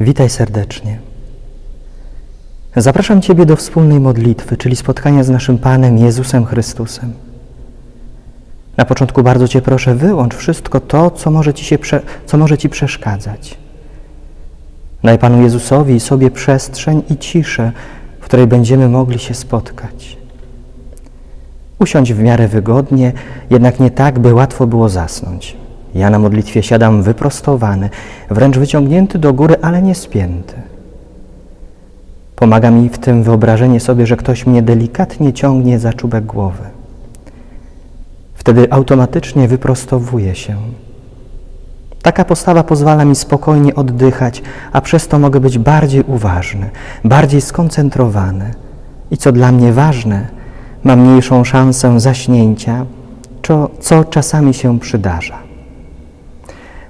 Witaj serdecznie. Zapraszam Ciebie do wspólnej modlitwy, czyli spotkania z naszym Panem Jezusem Chrystusem. Na początku bardzo Cię proszę, wyłącz wszystko to, co może Ci, się co może ci przeszkadzać. Daj Panu Jezusowi i sobie przestrzeń i ciszę, w której będziemy mogli się spotkać. Usiądź w miarę wygodnie, jednak nie tak, by łatwo było zasnąć. Ja na modlitwie siadam wyprostowany, wręcz wyciągnięty do góry, ale nie spięty. Pomaga mi w tym wyobrażenie sobie, że ktoś mnie delikatnie ciągnie za czubek głowy. Wtedy automatycznie wyprostowuję się. Taka postawa pozwala mi spokojnie oddychać, a przez to mogę być bardziej uważny, bardziej skoncentrowany i co dla mnie ważne, mam mniejszą szansę zaśnięcia, co, czasami się przydarza.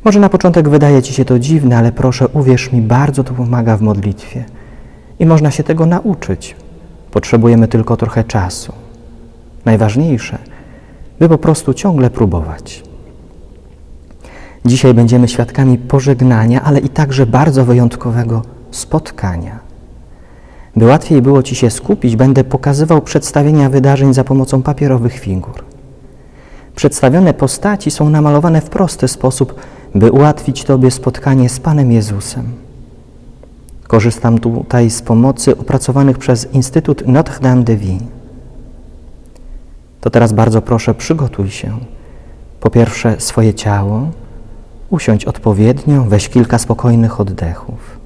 Może na początek wydaje Ci się to dziwne, ale proszę uwierz mi, bardzo to pomaga w modlitwie. I można się tego nauczyć. Potrzebujemy tylko trochę czasu. Najważniejsze, by po prostu ciągle próbować. Dzisiaj będziemy świadkami pożegnania, ale i także bardzo wyjątkowego spotkania. By łatwiej było Ci się skupić, będę pokazywał przedstawienia wydarzeń za pomocą papierowych figur. Przedstawione postaci są namalowane w prosty sposób, by ułatwić Tobie spotkanie z Panem Jezusem. Korzystam tutaj z pomocy opracowanych przez Instytut Notre Dame de Vie. To teraz bardzo proszę, przygotuj się. Po pierwsze swoje ciało, usiądź odpowiednio, weź kilka spokojnych oddechów.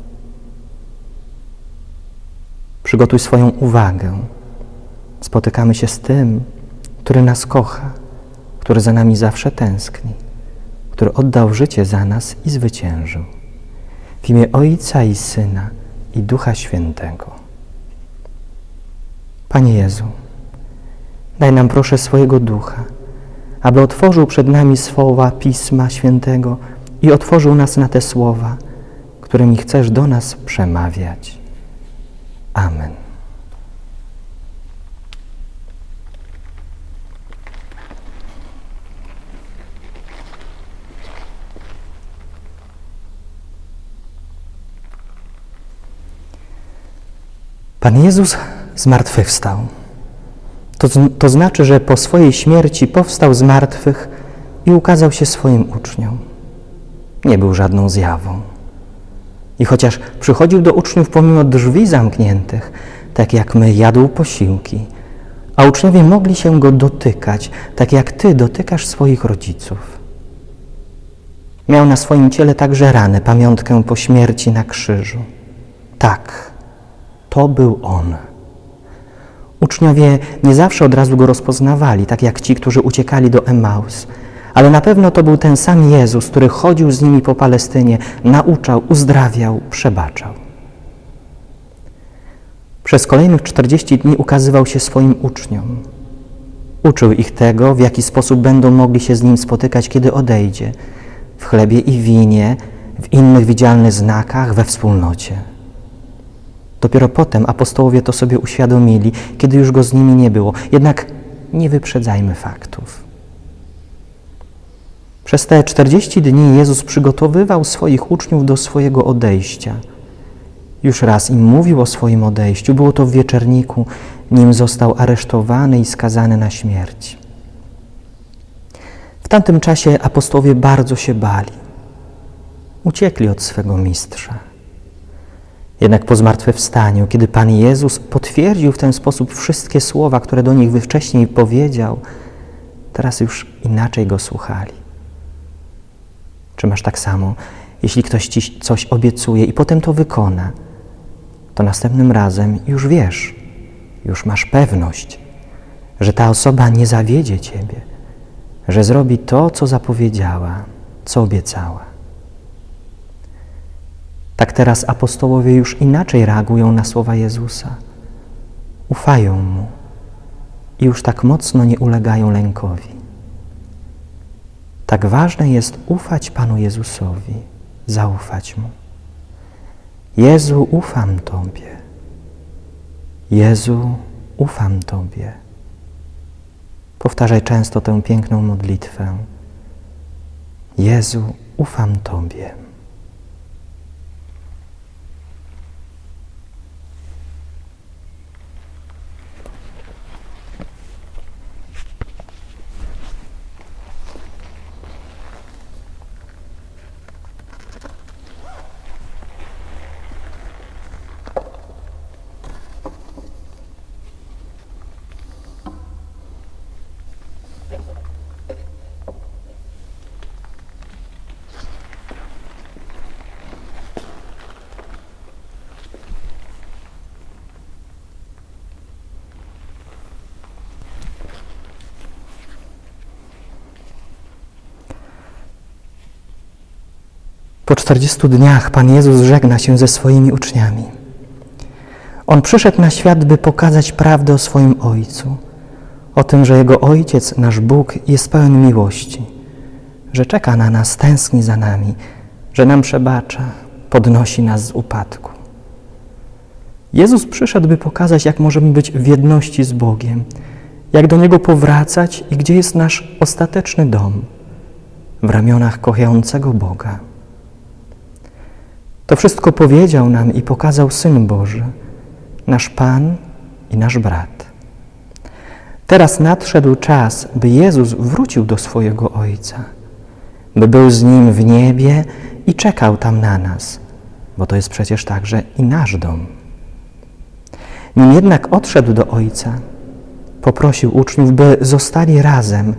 Przygotuj swoją uwagę. Spotykamy się z tym, który nas kocha, który za nami zawsze tęskni, który oddał życie za nas i zwyciężył. W imię Ojca i Syna i Ducha Świętego. Panie Jezu, daj nam proszę swojego Ducha, aby otworzył przed nami słowa Pisma Świętego i otworzył nas na te słowa, którymi chcesz do nas przemawiać. Amen. Pan Jezus zmartwychwstał. To, to znaczy, że po swojej śmierci powstał z martwych i ukazał się swoim uczniom. Nie był żadną zjawą. I chociaż przychodził do uczniów pomimo drzwi zamkniętych, tak jak my jadł posiłki, a uczniowie mogli się go dotykać, tak jak ty dotykasz swoich rodziców. Miał na swoim ciele także ranę, pamiątkę po śmierci na krzyżu. Tak, to był on. Uczniowie nie zawsze od razu go rozpoznawali, tak jak ci, którzy uciekali do Emmaus, ale na pewno to był ten sam Jezus, który chodził z nimi po Palestynie, nauczał, uzdrawiał, przebaczał. Przez kolejnych 40 dni ukazywał się swoim uczniom. Uczył ich tego, w jaki sposób będą mogli się z nim spotykać, kiedy odejdzie w chlebie i winie, w innych widzialnych znakach, we wspólnocie. Dopiero potem apostołowie to sobie uświadomili, kiedy już go z nimi nie było. Jednak nie wyprzedzajmy faktów. Przez te 40 dni Jezus przygotowywał swoich uczniów do swojego odejścia. Już raz im mówił o swoim odejściu. Było to w wieczerniku, nim został aresztowany i skazany na śmierć. W tamtym czasie apostołowie bardzo się bali. Uciekli od swego mistrza. Jednak po zmartwychwstaniu, kiedy Pan Jezus potwierdził w ten sposób wszystkie słowa, które do nich wcześniej powiedział, teraz już inaczej Go słuchali. Czy masz tak samo? Jeśli ktoś Ci coś obiecuje i potem to wykona, to następnym razem już wiesz, już masz pewność, że ta osoba nie zawiedzie Ciebie, że zrobi to, co zapowiedziała, co obiecała. Tak teraz apostołowie już inaczej reagują na słowa Jezusa. Ufają Mu i już tak mocno nie ulegają lękowi. Tak ważne jest ufać Panu Jezusowi, zaufać Mu. Jezu, ufam Tobie. Jezu, ufam Tobie. Powtarzaj często tę piękną modlitwę. Jezu, ufam Tobie. Po 40 dniach Pan Jezus żegna się ze swoimi uczniami. On przyszedł na świat, by pokazać prawdę o swoim Ojcu, o tym, że Jego Ojciec, nasz Bóg, jest pełen miłości, że czeka na nas, tęskni za nami, że nam przebacza, podnosi nas z upadku. Jezus przyszedł, by pokazać, jak możemy być w jedności z Bogiem, jak do Niego powracać i gdzie jest nasz ostateczny dom w ramionach kochającego Boga. To wszystko powiedział nam i pokazał Syn Boży, nasz Pan i nasz brat. Teraz nadszedł czas, by Jezus wrócił do swojego Ojca, by był z Nim w niebie i czekał tam na nas, bo to jest przecież także i nasz dom. Nim jednak odszedł do Ojca, poprosił uczniów, by zostali razem,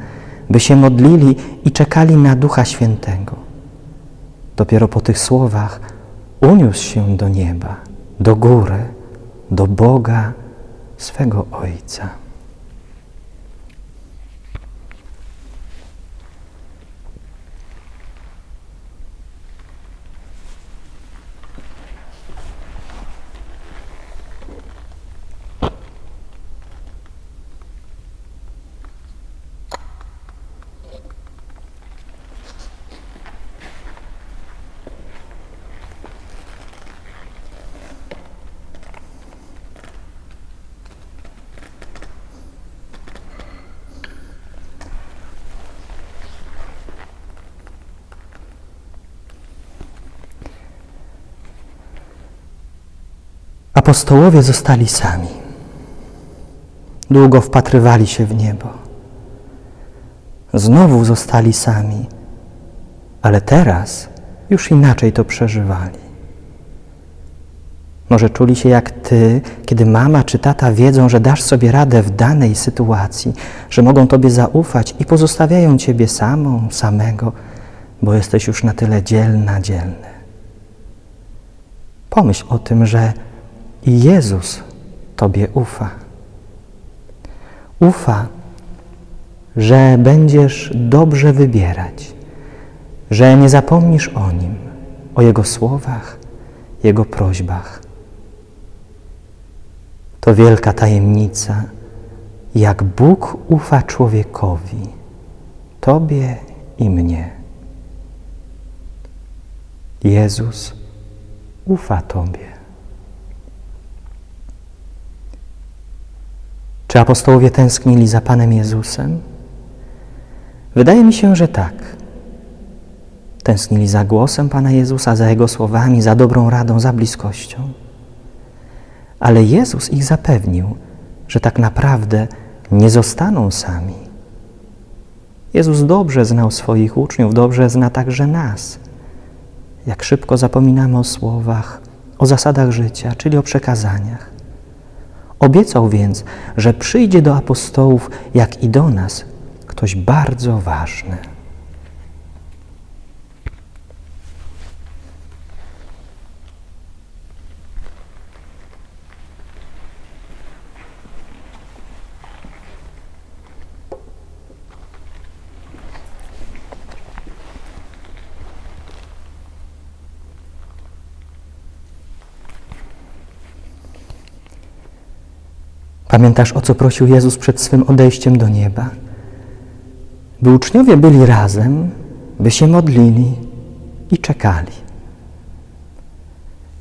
by się modlili i czekali na Ducha Świętego. Dopiero po tych słowach uniósł się do nieba, do góry, do Boga, swego Ojca. Apostołowie zostali sami. Długo wpatrywali się w niebo. Znowu zostali sami, ale teraz już inaczej to przeżywali. Może czuli się jak ty, kiedy mama czy tata wiedzą, że dasz sobie radę w danej sytuacji, że mogą tobie zaufać i pozostawiają ciebie samą, samego, bo jesteś już na tyle dzielna, dzielny. Pomyśl o tym, że i Jezus Tobie ufa. Ufa, że będziesz dobrze wybierać, że nie zapomnisz o Nim, o Jego słowach, Jego prośbach. To wielka tajemnica, jak Bóg ufa człowiekowi, Tobie i mnie. Jezus ufa Tobie. Czy apostołowie tęsknili za Panem Jezusem? Wydaje mi się, że tak. Tęsknili za głosem Pana Jezusa, za Jego słowami, za dobrą radą, za bliskością. Ale Jezus ich zapewnił, że tak naprawdę nie zostaną sami. Jezus dobrze znał swoich uczniów, dobrze zna także nas. Jak szybko zapominamy o słowach, o zasadach życia, czyli o przekazaniach. Obiecał więc, że przyjdzie do apostołów, jak i do nas, ktoś bardzo ważny. Pamiętasz, o co prosił Jezus przed swym odejściem do nieba? By uczniowie byli razem, by się modlili i czekali.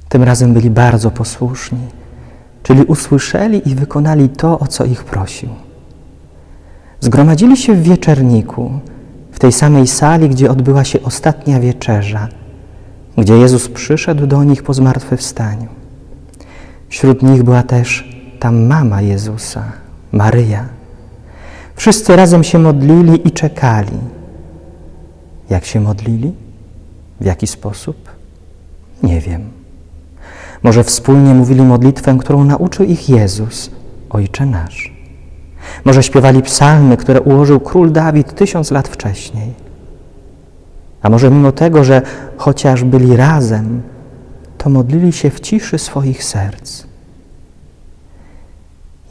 Tym razem byli bardzo posłuszni, czyli usłyszeli i wykonali to, o co ich prosił. Zgromadzili się w wieczerniku, w tej samej sali, gdzie odbyła się ostatnia wieczerza, gdzie Jezus przyszedł do nich po zmartwychwstaniu. Wśród nich była też tam mama Jezusa, Maryja. Wszyscy razem się modlili i czekali. Jak się modlili? W jaki sposób? Nie wiem. Może wspólnie mówili modlitwę, którą nauczył ich Jezus, Ojcze nasz. Może śpiewali psalmy, które ułożył król Dawid tysiąc lat wcześniej. A może mimo tego, że chociaż byli razem, to modlili się w ciszy swoich serc.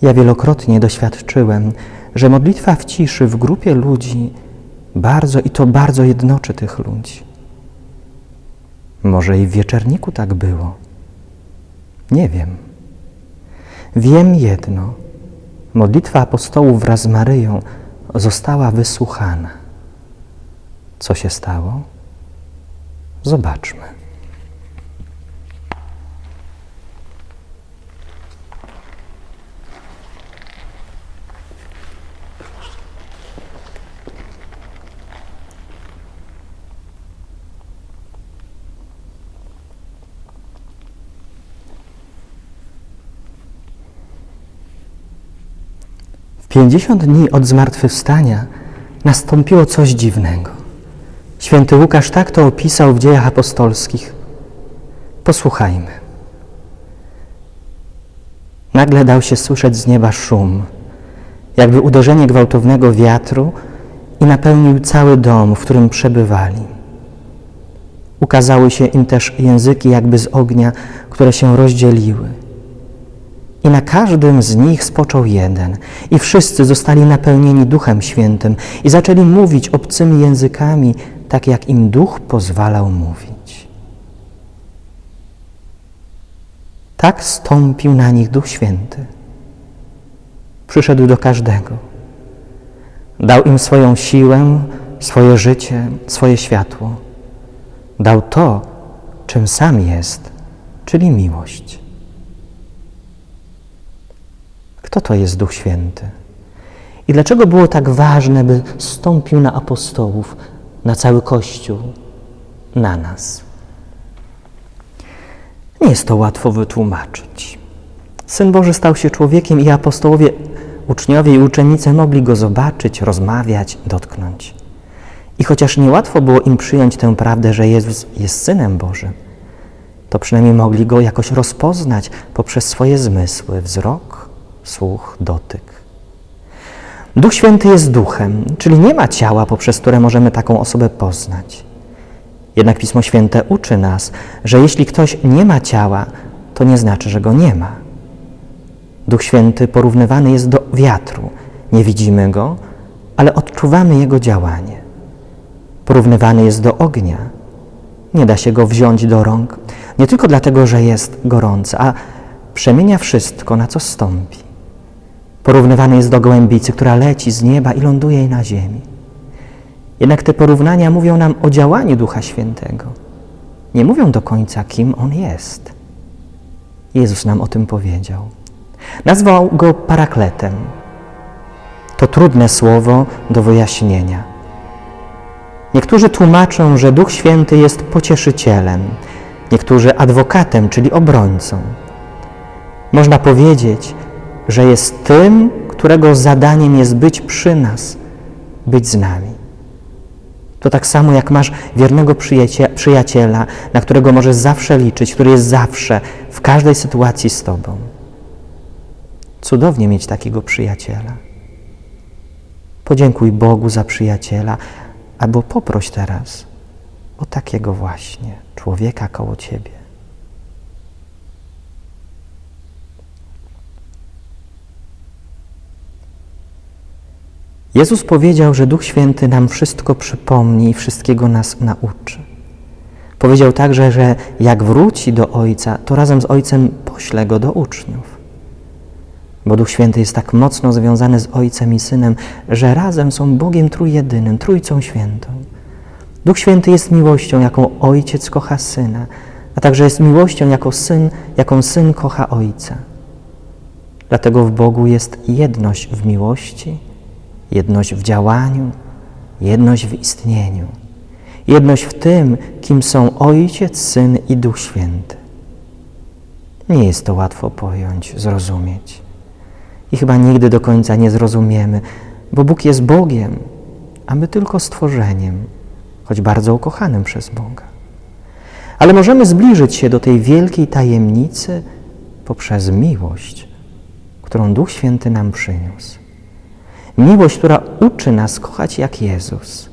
Ja wielokrotnie doświadczyłem, że modlitwa w ciszy w grupie ludzi bardzo i to bardzo jednoczy tych ludzi. Może i w wieczerniku tak było. Nie wiem. Wiem jedno. Modlitwa apostołów wraz z Maryją została wysłuchana. Co się stało? Zobaczmy. Pięćdziesiąt dni od zmartwychwstania nastąpiło coś dziwnego. Święty Łukasz tak to opisał w dziejach apostolskich. Posłuchajmy. Nagle dał się słyszeć z nieba szum, jakby uderzenie gwałtownego wiatru i napełnił cały dom, w którym przebywali. Ukazały się im też języki jakby z ognia, które się rozdzieliły. I na każdym z nich spoczął jeden, i wszyscy zostali napełnieni Duchem Świętym i zaczęli mówić obcymi językami, tak jak im Duch pozwalał mówić. Tak stąpił na nich Duch Święty. Przyszedł do każdego. Dał im swoją siłę, swoje życie, swoje światło. Dał to, czym sam jest, czyli miłość. Kto to jest Duch Święty? I dlaczego było tak ważne, by stąpił na apostołów, na cały Kościół, na nas? Nie jest to łatwo wytłumaczyć. Syn Boży stał się człowiekiem i apostołowie, uczniowie i uczennice mogli go zobaczyć, rozmawiać, dotknąć. I chociaż niełatwo było im przyjąć tę prawdę, że Jezus jest Synem Bożym, to przynajmniej mogli go jakoś rozpoznać poprzez swoje zmysły, wzrok, słuch, dotyk. Duch Święty jest duchem, czyli nie ma ciała, poprzez które możemy taką osobę poznać. Jednak Pismo Święte uczy nas, że jeśli ktoś nie ma ciała, to nie znaczy, że go nie ma. Duch Święty porównywany jest do wiatru. Nie widzimy go, ale odczuwamy jego działanie. Porównywany jest do ognia. Nie da się go wziąć do rąk, nie tylko dlatego, że jest gorący, a przemienia wszystko, na co stąpi. Porównywany jest do gołębicy, która leci z nieba i ląduje na ziemi. Jednak te porównania mówią nam o działaniu Ducha Świętego. Nie mówią do końca, kim On jest. Jezus nam o tym powiedział. Nazwał go parakletem. To trudne słowo do wyjaśnienia. Niektórzy tłumaczą, że Duch Święty jest pocieszycielem, niektórzy adwokatem, czyli obrońcą. Można powiedzieć, że jest tym, którego zadaniem jest być przy nas, być z nami. To tak samo jak masz wiernego przyjaciela, na którego możesz zawsze liczyć, który jest zawsze, w każdej sytuacji z Tobą. Cudownie mieć takiego przyjaciela. Podziękuj Bogu za przyjaciela, albo poproś teraz o takiego właśnie człowieka koło Ciebie. Jezus powiedział, że Duch Święty nam wszystko przypomni i wszystkiego nas nauczy. Powiedział także, że jak wróci do Ojca, to razem z Ojcem pośle Go do uczniów. Bo Duch Święty jest tak mocno związany z Ojcem i Synem, że razem są Bogiem Trójjedynym, Trójcą Świętą. Duch Święty jest miłością, jaką Ojciec kocha Syna, a także jest miłością, jaką Syn, jaką Syn kocha Ojca. Dlatego w Bogu jest jedność w miłości, jedność w działaniu, jedność w istnieniu, jedność w tym, kim są Ojciec, Syn i Duch Święty. Nie jest to łatwo pojąć, zrozumieć. I chyba nigdy do końca nie zrozumiemy, bo Bóg jest Bogiem, a my tylko stworzeniem, choć bardzo ukochanym przez Boga. Ale możemy zbliżyć się do tej wielkiej tajemnicy poprzez miłość, którą Duch Święty nam przyniósł. Miłość, która uczy nas kochać jak Jezus.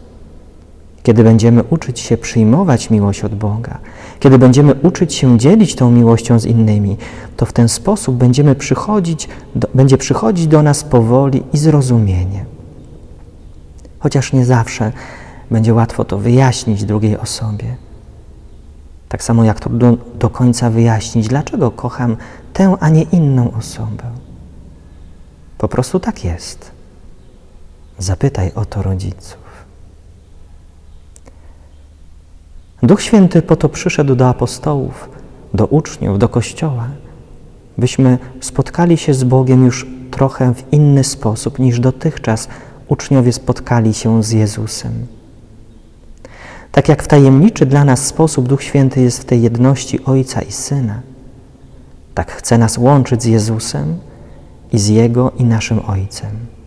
Kiedy będziemy uczyć się przyjmować miłość od Boga, kiedy będziemy uczyć się dzielić tą miłością z innymi, to w ten sposób będziemy przychodzić do, będzie przychodzić do nas powoli i zrozumienie. Chociaż nie zawsze będzie łatwo to wyjaśnić drugiej osobie. Tak samo jak trudno do końca wyjaśnić, dlaczego kocham tę, a nie inną osobę. Po prostu tak jest. Zapytaj o to rodziców. Duch Święty po to przyszedł do apostołów, do uczniów, do Kościoła, byśmy spotkali się z Bogiem już trochę w inny sposób niż dotychczas uczniowie spotkali się z Jezusem. Tak jak w tajemniczy dla nas sposób Duch Święty jest w tej jedności Ojca i Syna, tak chce nas łączyć z Jezusem i z Jego i naszym Ojcem.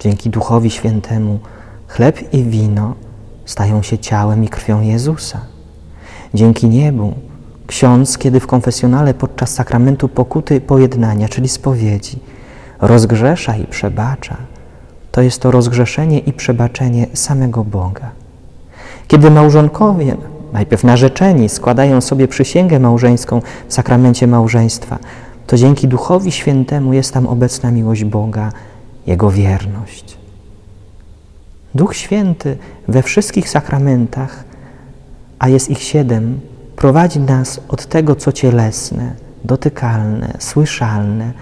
Dzięki Duchowi Świętemu chleb i wino stają się ciałem i krwią Jezusa. Dzięki niebu ksiądz, kiedy w konfesjonale podczas sakramentu pokuty pojednania, czyli spowiedzi, rozgrzesza i przebacza, to jest to rozgrzeszenie i przebaczenie samego Boga. Kiedy małżonkowie, najpierw narzeczeni, składają sobie przysięgę małżeńską w sakramencie małżeństwa, to dzięki Duchowi Świętemu jest tam obecna miłość Boga, Jego wierność. Duch Święty we wszystkich sakramentach, a jest ich siedem, prowadzi nas od tego, co cielesne, dotykalne, słyszalne,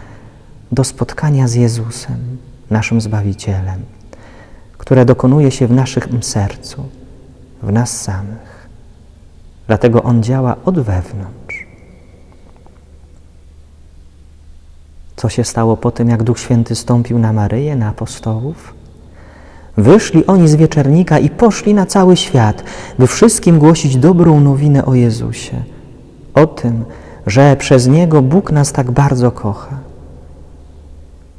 do spotkania z Jezusem, naszym Zbawicielem, które dokonuje się w naszym sercu, w nas samych. Dlatego On działa od wewnątrz. Co się stało po tym, jak Duch Święty stąpił na Maryję, na apostołów? Wyszli oni z wieczernika i poszli na cały świat, by wszystkim głosić dobrą nowinę o Jezusie, o tym, że przez Niego Bóg nas tak bardzo kocha.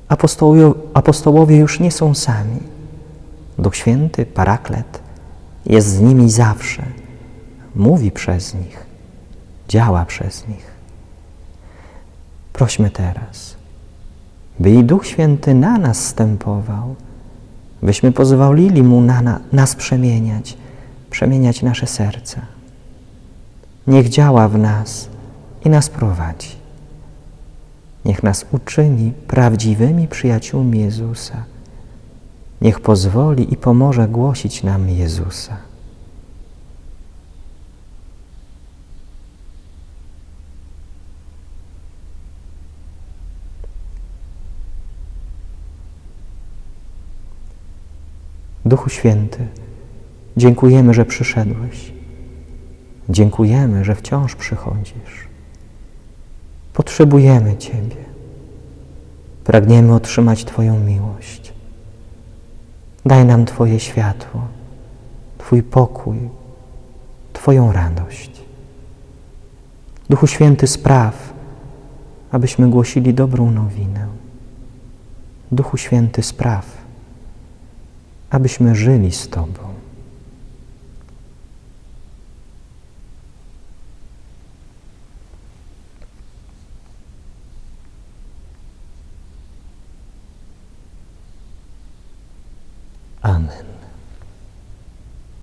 Apostołowie, apostołowie już nie są sami. Duch Święty, Paraklet, jest z nimi zawsze. Mówi przez nich, działa przez nich. Prośmy teraz, by i Duch Święty na nas stępował, byśmy pozwolili Mu na, na, nas przemieniać, przemieniać nasze serca. Niech działa w nas i nas prowadzi. Niech nas uczyni prawdziwymi przyjaciółmi Jezusa. Niech pozwoli i pomoże głosić nam Jezusa. Duchu Święty, dziękujemy, że przyszedłeś. Dziękujemy, że wciąż przychodzisz. Potrzebujemy Ciebie. Pragniemy otrzymać Twoją miłość. Daj nam Twoje światło, Twój pokój, Twoją radość. Duchu Święty, spraw, abyśmy głosili dobrą nowinę. Duchu Święty, spraw, abyśmy żyli z Tobą. Amen.